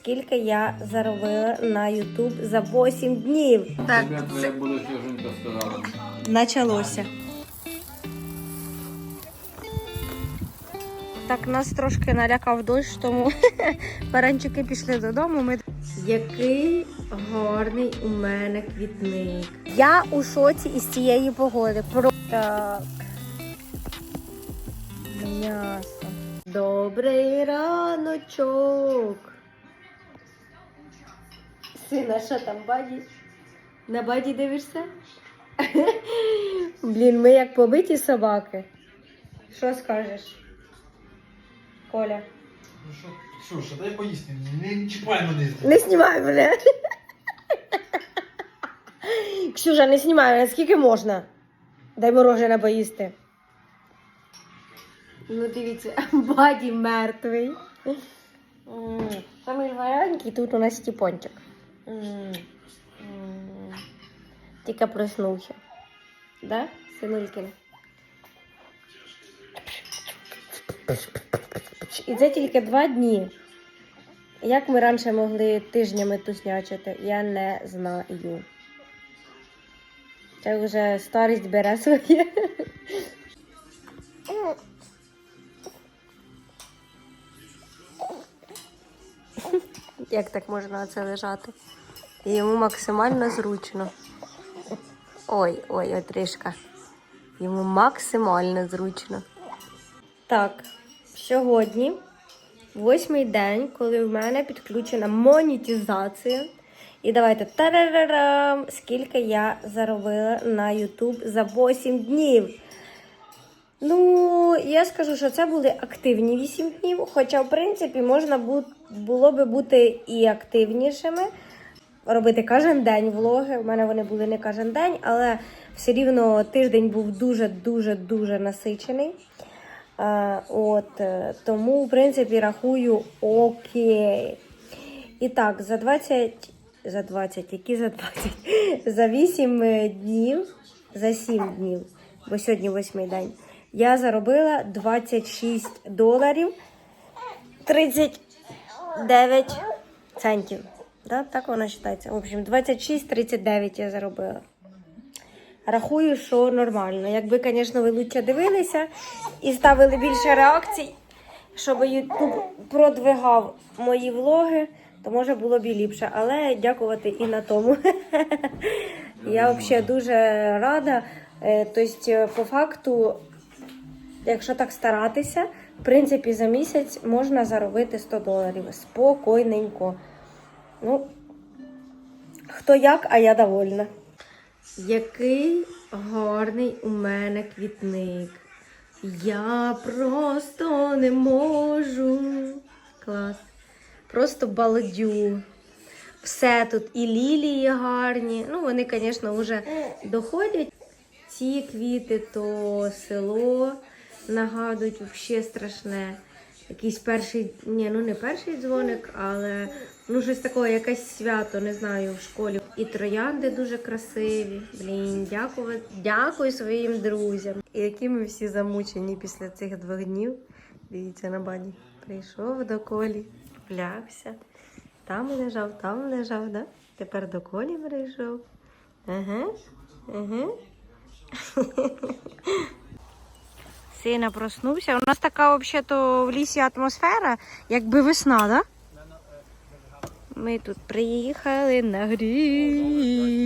скільки я заробила на YouTube за 8 днів. Так, свіженько. Началося. Так, нас трошки налякав дощ, тому баранчики пішли додому. Ми... Який гарний у мене квітник. Я у шоці із цієї погоди. Про... Так. М'ясо. Добрий раночок. Сина, що там, баді? На баді дивишся? Блін, ми як побиті собаки. Що скажеш? Коля. Ну що, Ксюша, дай поїсти, не чіпай мене. Не знімай мене. Ксюша, не знімай мене, скільки можна? Дай морожене поїсти. Ну, дивіться, баді мертвий. Самий маленький, тут у нас стіпончик. Тільки проснувся. Да, синулькин? І це тільки два дні. Як ми раніше могли тижнями туснячити, я не знаю. Це вже старість бере своє. Як так можна це лежати? І Йому максимально зручно. Ой, ой, отрішка. Йому максимально зручно. Так, сьогодні восьмий день, коли в мене підключена монетизація. І давайте тарарарам, скільки я заробила на YouTube за 8 днів. Ну, я скажу, що це були активні 8 днів, хоча, в принципі, можна було би бути і активнішими, робити кожен день влоги. У мене вони були не кожен день, але все рівно тиждень був дуже-дуже дуже насичений. От, е, тому, в принципі, рахую окей. І так, за 20, за 20, які за 20? За 8 е, днів, за 7 днів, бо сьогодні восьмий день, я заробила 26 доларів 39 центів. Да? Так воно вважається. В общем, 26-39 я заробила. Рахую, що нормально. Якби, звісно, ви лучше дивилися і ставили більше реакцій, щоб YouTube продвигав мої влоги, то може було б і ліпше. Але дякувати і на тому. Я взагалі дуже рада. Е, Тобто, по факту, якщо так старатися, в принципі, за місяць можна заробити 100 доларів спокійненько. Ну, хто як, а я довольна. Який гарний у мене квітник. Я просто не можу. Клас. Просто балдю. Все тут і лілії гарні. Ну, вони, звісно, вже доходять. Ці квіти, то село нагадують взагалі страшне. Якийсь перший, ні, ну не перший дзвоник, але ну щось такого, якесь свято, не знаю, в школі. І троянди дуже красиві. Блін, дякую, дякую своїм друзям. І які ми всі замучені після цих двох днів. Дивіться на баді. Прийшов до колі, влягся. Там лежав, там лежав, да? Тепер до колі прийшов. Ага, ага. Сина проснувся. У нас така взагалі в лісі атмосфера, якби весна, да? Ми тут приїхали на гриль.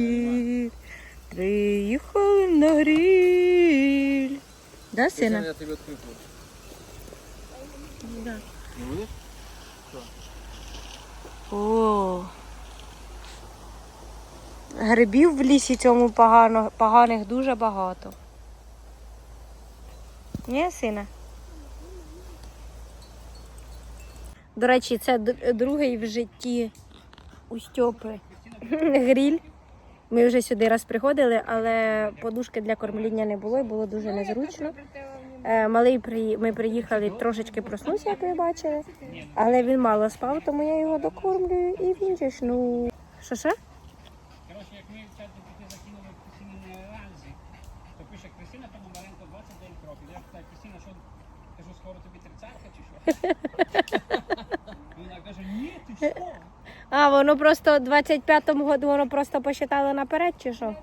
Приїхали на гриль. Да, сина? Я тебе відкрив. Да. Не будеш? О. Грибів в лісі цьому погано, поганих дуже багато. Ні, сина? До речі, це другий в житті у Стьопи гріль. Ми вже сюди раз приходили, але подушки для кормління не було і було дуже незручно. Е, Малий при... ми приїхали, трошечки проснувся, як ви бачили, але він мало спав, тому я його докормлюю і він же ж, ну. Що що? Коротше, як ми в чат GPT закинули Крисіни на ранзі, то пише Крисіна Пономаренко 29 років. Я питаю, Крисіна, що кажу, скоро тобі тридцятка чи що? І А, воно просто в 25-му году воно просто посчитало наперед, чи що?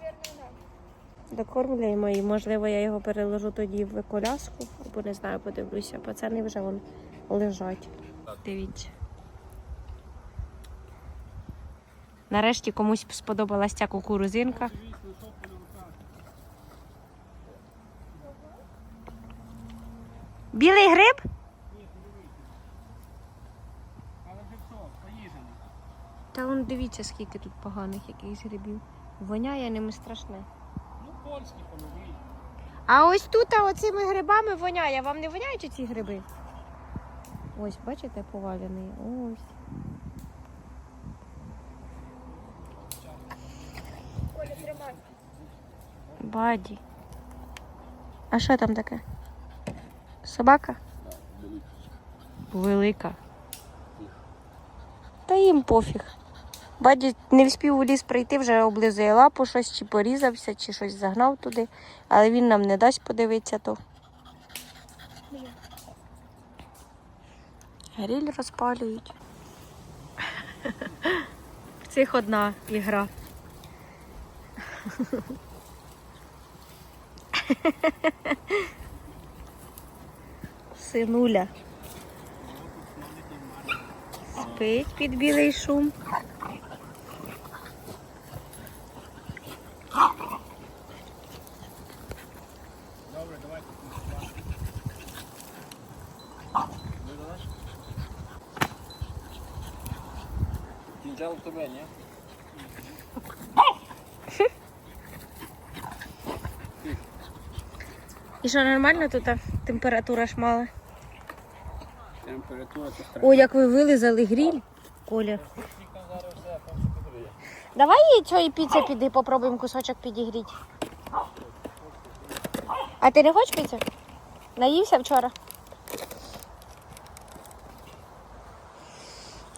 Докормлюємо і, можливо, я його переложу тоді в коляску, або не знаю, подивлюся. Пацани вже вон лежать. Дивіться. Нарешті комусь сподобалась ця кукурузинка. Білий гриб? Але вже все, поїжджено. Та он дивіться, скільки тут поганих якихось грибів. Воняє ними страшне. Ну, польські понові. А ось тут а оцими грибами воняє. Вам не воняють ці гриби? Ось, бачите, повалений. Ось. Баді. А що там таке? Собака? Велика. Та їм пофіг. Баді не вспів у ліс прийти, вже облизує лапу, щось чи порізався, чи щось загнав туди, але він нам не дасть подивитися то. Гриль розпалюють. В цих одна ігра. Синуля. Спить під білий шум. Добре, давайте. Кінжал в тебе, ні? І що нормально тут температура ж мала? Температура це. О, як ви вилизали гріль, Коля. Давай їй цієї піци піди, попробуємо кусочок підігріти. А ти не хочеш піци? Наївся вчора?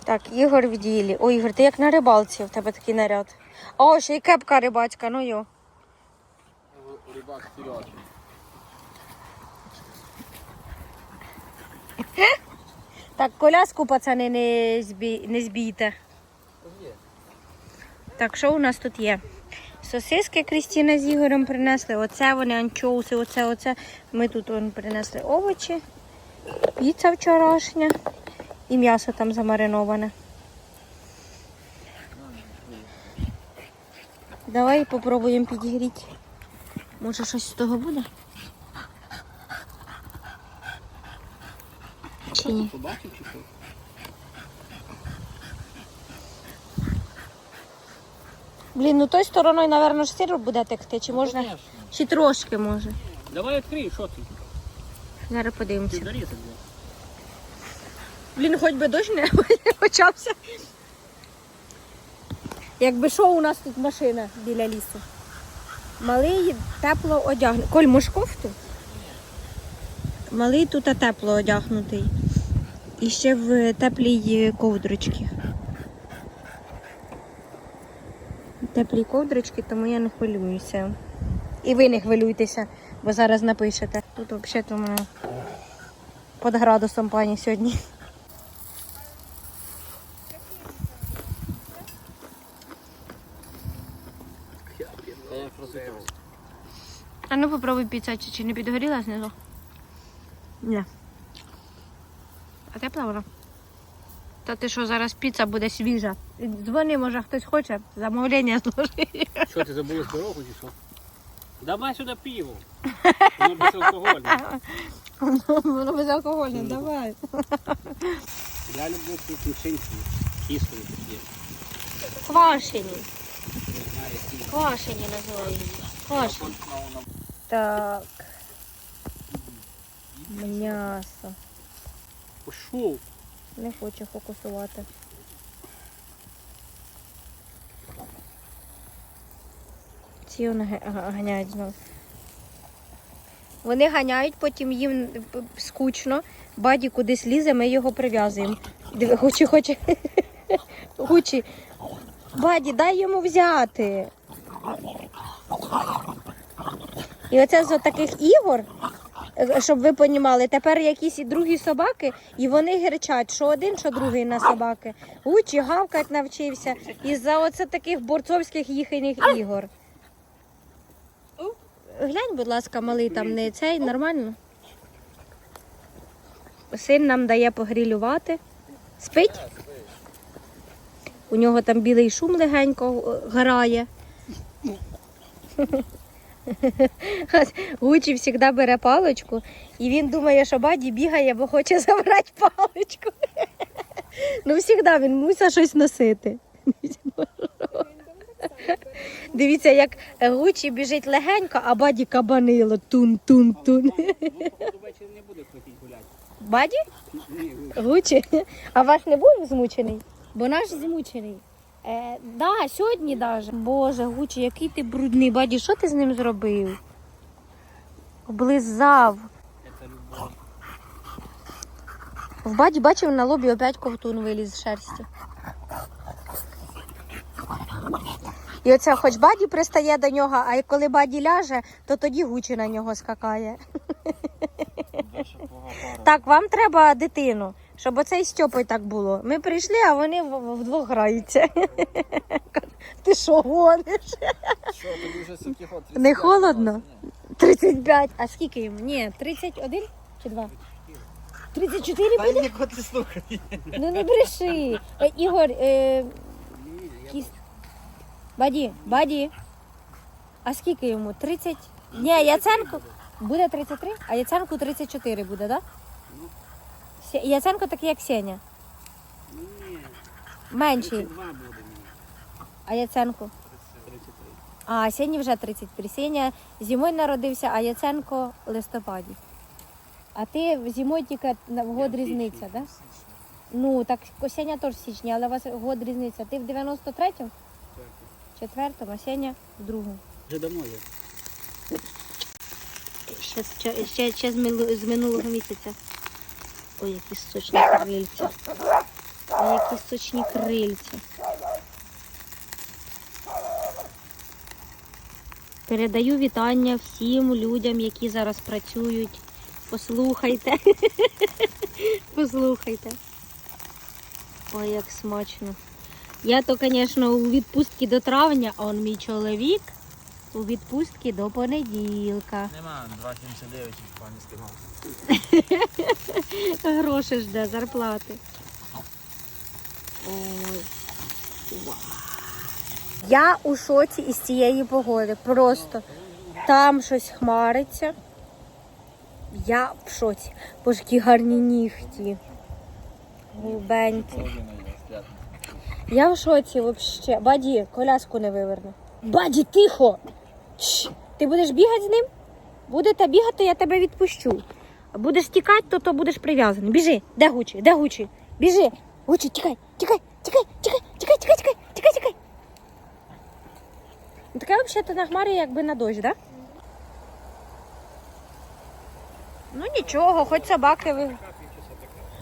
Так, Ігор в ділі. О, Ігор, ти як на рибалці, в тебе такий наряд. О, ще й кепка рибацька, ну йо. Рибак Сережа. Так, коляску, пацани, не, збій, не збійте. Так, що у нас тут є? Сосиски Крістіна з Ігорем принесли. Оце вони, анчоуси, оце, оце. Ми тут вон, принесли овочі, піца вчорашня і м'ясо там замариноване. Давай попробуємо підігріти. Може щось з того буде? Чи ні? Блін, ну той стороною, напевно, ж буде текти, чи можна? Конечно. Чи трошки може. Давай відкрий, що ти? Зараз Ти подивимося. Блін, хоч би дощ не почався. Якби що у нас тут машина біля лісу. Малий тепло одягнутий. Коль, може кофту? Малий тут тепло одягнутий. І ще в теплій ковдрочці. Теплі ковдрочки, тому я не хвилююся. І ви не хвилюйтеся, бо зараз напишете. Тут взагалі у мене під градусом пані сьогодні. А ну попробуй піца, чи, чи не підгоріла знизу? Ні. А тепла вона? Та ти що, зараз піца буде свіжа. Дзвони, може хтось хоче, замовлення зложи. Що, ти забули дорогу чи що? Давай сюди пиво. Воно безалкогольне. Воно безалкогольне, давай. Я люблю ці кишинці. Кислі такі. Квашені. Квашені називаються. Квашені. Так. М'ясо. Пішов. Не хочу фокусувати. Ці вони га- га- ганяють знову. Вони ганяють, потім їм скучно. Баді кудись лізе, ми його прив'язуємо. Диви, Гучі хоче. Гучі. Баді, дай йому взяти. І оце з таких ігор Щоб ви понімали, тепер якісь і другі собаки, і вони гірчать, що один, що другий на собаки. Гучі гавкать навчився із-за оце таких борцовських їхніх ігор. Глянь, будь ласка, малий там не цей, нормально. Син нам дає погрілювати. Спить? У нього там білий шум легенько е, грає. Гучі завжди бере паличку, і він думає, що баді бігає, бо хоче забрати паличку. Ну, завжди він мусить щось носити. Дивіться, як Гучі біжить легенько, а баді кабанило. Тун-тун-тун. Баді? Гучі. А ваш не був змучений? Бо наш змучений. Е, да, сьогодні даже. Боже, Гучі, який ти брудний. Баді, що ти з ним зробив? Облизав. В баді бачив на лобі опять ковтун виліз з шерсті. І оце хоч баді пристає до нього, а коли баді ляже, то тоді гучі на нього скакає. Так, вам треба дитину, щоб оцей Стьопой так було. Ми прийшли, а вони вдвох граються. Ти що гониш? Що, тобі вже скільки? Не холодно? 35. А скільки йому? Ні, 31 чи 2? 34 буде? нікого ти слухай. Ну не бреши. Е, Ігор, е, кіс... Баді, баді. А скільки йому? 30? Ні, Яценко буде 33, а Яценку 34 буде, так? Да? Яценко такий, як Сеня. Ні, Менший. два буде мені. А Яценко? 33. А, Сені вже 33. Сеня зимою народився, а Яценко в листопаді. А ти зимою тільки на в год різниця, так? Да? Ну, так Сеня теж в січні, але у вас год різниця. Ти в 93-му? Четвертому, а Сеня в другому. Вже давно є. Ще, ще, ще, ще з минулого місяця. Ой, які сочні крильця. Ой, які сочні крильця. Передаю вітання всім людям, які зараз працюють. Послухайте. Послухайте. Ой, як смачно. Я то, звісно, у відпустці до травня, а он мій чоловік у відпустці до понеділка. Нема, 2,79 чи пані стимав. Гроші жде, зарплати. Ой. Вау. Я у шоці із цієї погоди. Просто там щось хмариться. Я в шоці. Боже, які гарні нігті. Голубенькі. Сп'ятна. Я в шоці взагалі. Баді, коляску не виверну. Баді, тихо! Шш. Ти будеш бігати з ним? Будете бігати, я тебе відпущу. А будеш тікати, то, то будеш прив'язаний. Біжи, де Гучі? Де Гучі? Біжи. Гучі, тікай, тікай, тікай, тікай, тікай, тікай, тікай, тікай, тікай. Ну, Таке взагалі на хмарі, якби на дощ, так? Да? Ну нічого, хоч собаки ви.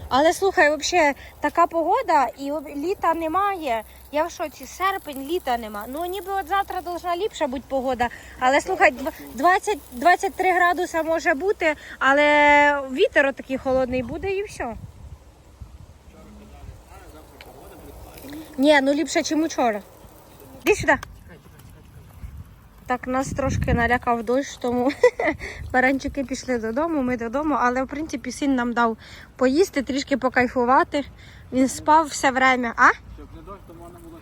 Але слухай, взагалі така погода і літа немає. Я в шоці, серпень, літа нема. Ну ніби от завтра должна ліпша бути погода. Але слухай, 20, 23 градуса може бути, але вітер отакий холодний буде і все. Ні, ну ліпше, ніж учора. Іди сюди. Так, нас трошки налякав дощ, тому баранчики пішли додому, ми додому, але в принципі син нам дав поїсти, трішки покайфувати. Він спав все время. А? Щоб не дощ,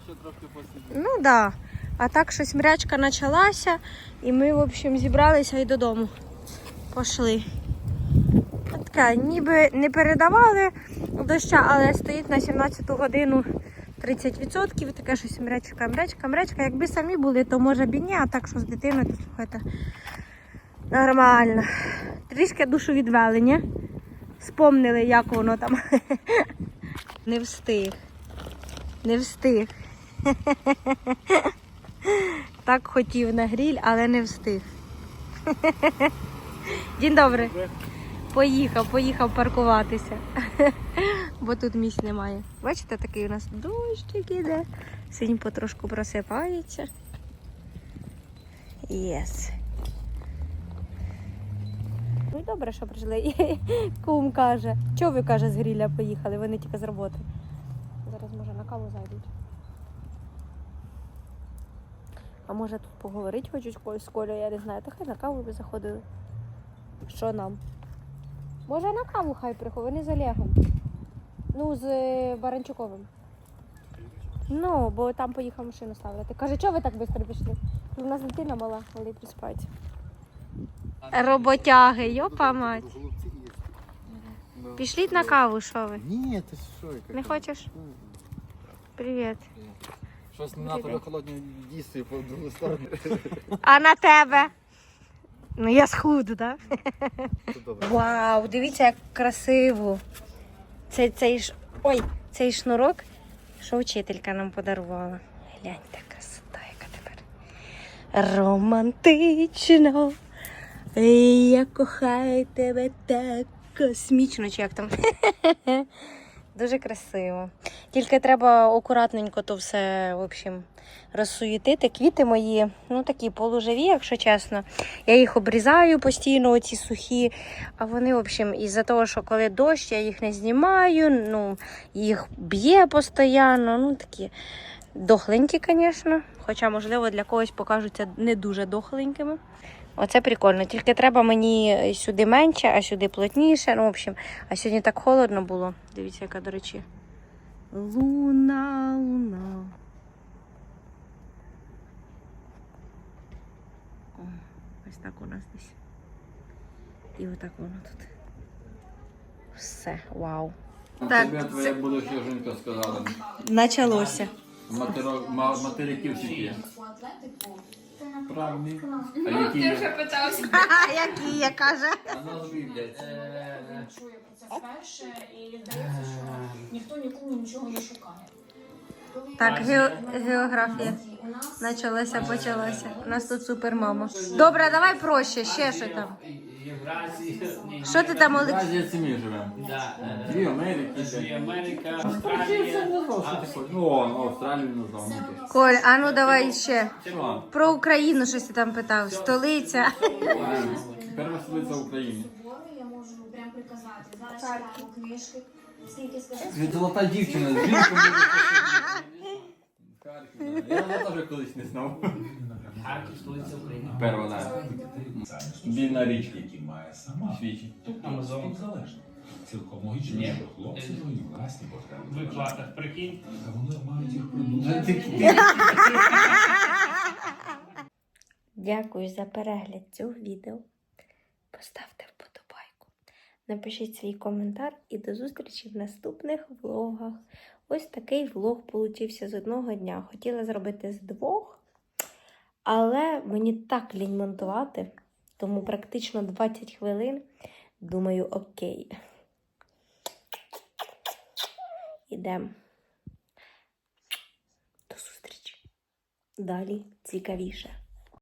ще трошки посидіти. Ну так. Да. А так щось мрячка почалася, і ми, в общем, зібралися і додому. Пішли. Така, ніби не передавали доща, але стоїть на 17 годину 30%. Таке щось мрячка, мрячка, мрячка. Якби самі були, то може б і ні, а так що з дитиною, то слухайте. Нормально. Трішки душу відвели. Спомнили, як воно там. Не встиг. Не встиг. Так хотів на гріль, але не встиг. День добрий. Поїхав, поїхав паркуватися. Бо тут місць немає. Бачите, такий у нас дощик іде. Синь потрошку просипається. Єс. Ну і добре, що прийшли. Кум каже. Чого ви каже, з гріля поїхали? Вони тільки з роботи. Зараз може на каву зайдуть. А може тут поговорити хочуть когось з Колею, я не знаю. Та хай на каву би заходили. Що нам? Може на каву хай приходять, вони з Олегом. Ну, з е, Баранчуковим. Ну, бо там поїхав машину ставити. Каже, чого ви так швидко пішли? У нас дитина мала, коли приспать. Роботяги, йопа мать. Пішліть на каву, що ви? Ні, ти що? Не хочеш? Привіт. Щось на тебе холодні дійстві по другу сторону. А на тебе? Ну я схуду, так? Це добре. Вау, дивіться, як красиво. Це, цей, ш... Ой, цей шнурок, що вчителька нам подарувала. Гляньте, красота, яка тепер. Романтично. Я кохаю тебе так космічно, чи як там. Дуже красиво. Тільки треба акуратненько то все, в общем, розсуєтити. Квіти мої, ну такі полуживі, якщо чесно. Я їх обрізаю постійно, оці сухі. А вони, в общем, із-за того, що коли дощ, я їх не знімаю, ну, їх б'є постійно. Ну, такі дохленькі, звісно. Хоча, можливо, для когось покажуться не дуже дохленькими. Оце прикольно. Тільки треба мені сюди менше, а сюди плотніше. Ну, в общем, а сьогодні так холодно було. Дивіться, яка, до речі. Луна, луна. О, ось так у нас десь. І отак воно тут. Все, вау. Так, Тебе твоя будуща жінка сказала. Началося. Матеро, ма, материків скільки? Правильні. А які є? Які я каже? А назви, блядь. чує про це вперше і здається, що ніхто нікому нічого не шукає. Так, ге- географія. Началося, почалося. У нас тут супермама. Добре, давай проще, ще що там. Євразії. ні, Що ти там, В Олексій? Живемо. Да, е, Дві Америки. і блядь. Америка, Це Австралія. назвав, що ти хочеш. Ну, о, ну, Австралію назвав. ну, ти. Коль, а ну давай ще. Що? Про Україну щось ти там питав. Столиця. Перша столиця України. Я можу прям приказати. Зараз читаємо книжки. Скільки скажи? Ти золота дівчина, з буде Харків, да. Я теж колись не знав. Харків, столиця України. Перва, да. Біль на річці. які має сама. Свічі. Амазон. Співзалежно. Цілком логічно, що хлопці свої власні потреби. В виплатах, прикинь. Та вони мають їх Вже придумати. Дякую за перегляд цього відео. Поставте вподобайку. Напишіть свій коментар і до зустрічі в наступних влогах. Ось такий влог получився з одного дня. Хотіла зробити з двох, але мені так лінь монтувати, тому практично 20 хвилин. Думаю, окей. Ідемо. До зустрічі. Далі цікавіше.